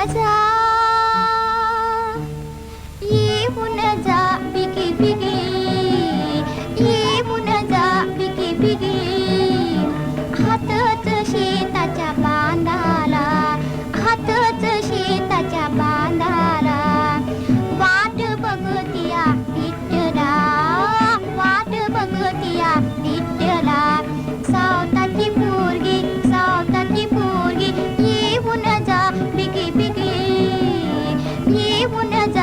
Gaza ఏమున జా బిగి బిగి ఏమున జా బిగి బిగి พี่บุญอาจ